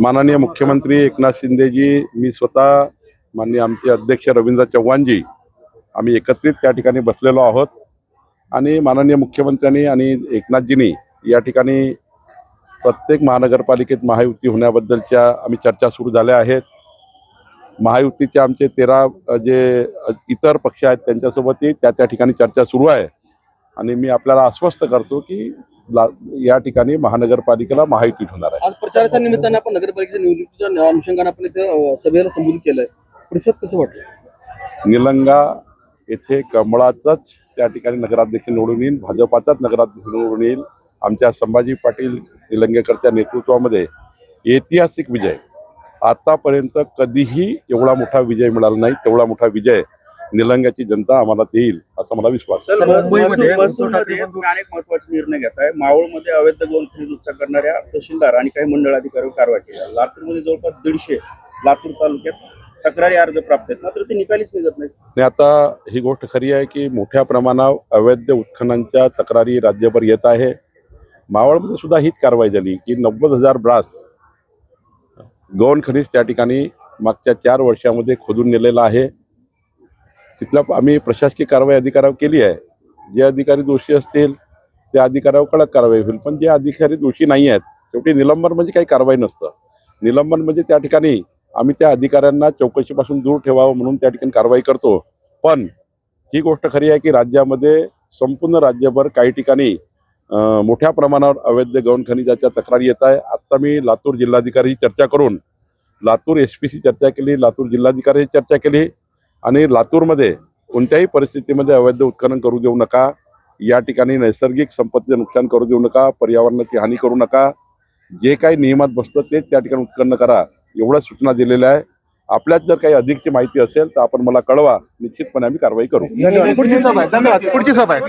माननीय मुख्यमंत्री एकनाथ शिंदेजी मी स्वतः माननीय आमचे अध्यक्ष रवींद्र चव्हाणजी आम्ही एकत्रित त्या ठिकाणी बसलेलो आहोत. आणि माननीय मुख्यमंत्र्यांनी आणि एकनाथजींनी या ठिकाणी प्रत्येक महानगरपालिकेत महायुती होण्याबद्दलच्या आम्ही चर्चा सुरू झाल्या आहेत. महायुतीचे आमचे तेरा जे इतर पक्ष आहेत त्यांच्यासोबतही त्या त्या ठिकाणी चर्चा सुरू आहे. आणि मी आपल्याला आश्वस्त करतो की ला- या ठिकाणी महानगरपालिकेला महायुतीत होणार आहे. आज प्रचाराच्या निमित्ताने आपण नगरपालिकेच्या निवडणुकीच्या अनुषंगाने आपण इथे सभेला संबोधित केलंय. प्रतिसाद कसं वाटलं? निलंगा येथे कमळाचाच त्या ठिकाणी नगराध्यक्ष निवडून येईल भाजपाचाच नगराध्यक्ष निवडून येईल. आमच्या संभाजी पाटील निलंगेकरच्या नेतृत्वामध्ये ऐतिहासिक विजय. आतापर्यंत कधीही एवढा मोठा विजय मिळाला नाही तेवढा मोठा विजय निलंग्याची जनता आम्हाला देईल. असा मला विश्वास आहे. सर मुंबईमध्ये महत्त्वाचे निर्णय घेताय. मावळमध्ये अवैध गौण खनिज उपचार करणाऱ्या तहसीलदार आणि काही मंडळ अधिकाऱ्यांवर कारवाई केली. लातूरमध्ये जवळपास दीडशे लातूर तालुक्यात तक्रारी अर्ज प्राप्त आहेत. मात्र ते निकालीच निघत नाहीत. आणि आता ही गोष्ट खरी आहे की मोठ्या प्रमाणावर अवैध उत्खननच्या तक्रारी राज्यभर येत आहे. मावळमध्ये सुद्धा हीच कारवाई झाली की नव्वद हजार ब्रास गौण खनिज त्या ठिकाणी मागच्या चार वर्षामध्ये खोदून नेलेलं आहे. तिथला आम्ही प्रशासकीय कारवाई अधिकाऱ्यावर केली आहे. जे अधिकारी दोषी असतील त्या अधिकाऱ्यावर कडक कारवाई होईल. पण जे अधिकारी दोषी नाही आहेत शेवटी निलंबन म्हणजे काही कारवाई नसतं. निलंबन म्हणजे त्या ठिकाणी आम्ही त्या अधिकाऱ्यांना चौकशीपासून दूर ठेवावं म्हणून त्या ठिकाणी कारवाई करतो. पण ही गोष्ट खरी आहे की राज्यामध्ये संपूर्ण राज्यभर काही ठिकाणी मोठ्या प्रमाणावर अवैध गौण खनिजाच्या तक्रारी येत आहे. आत्ता मी लातूर जिल्हाधिकारी चर्चा करून लातूर एस पी सी चर्चा केली लातूर जिल्हाधिकारी चर्चा केली. आणि लातूरमध्ये कोणत्याही परिस्थितीमध्ये अवैध उत्खनन करू देऊ नका. या ठिकाणी नैसर्गिक संपत्तीचं नुकसान करू देऊ नका. पर्यावरणाची हानी करू नका. जे काही नियमात बसतं तेच त्या ठिकाणी उत्खनन करा. एवढ्या सूचना दिलेल्या आहे. आपल्यात जर काही अधिकची माहिती असेल तर आपण मला कळवा. निश्चितपणे आम्ही कारवाई करू. धन्यवाद. पुढची सभा आहे. धन्यवाद. पुढची सभा आहे.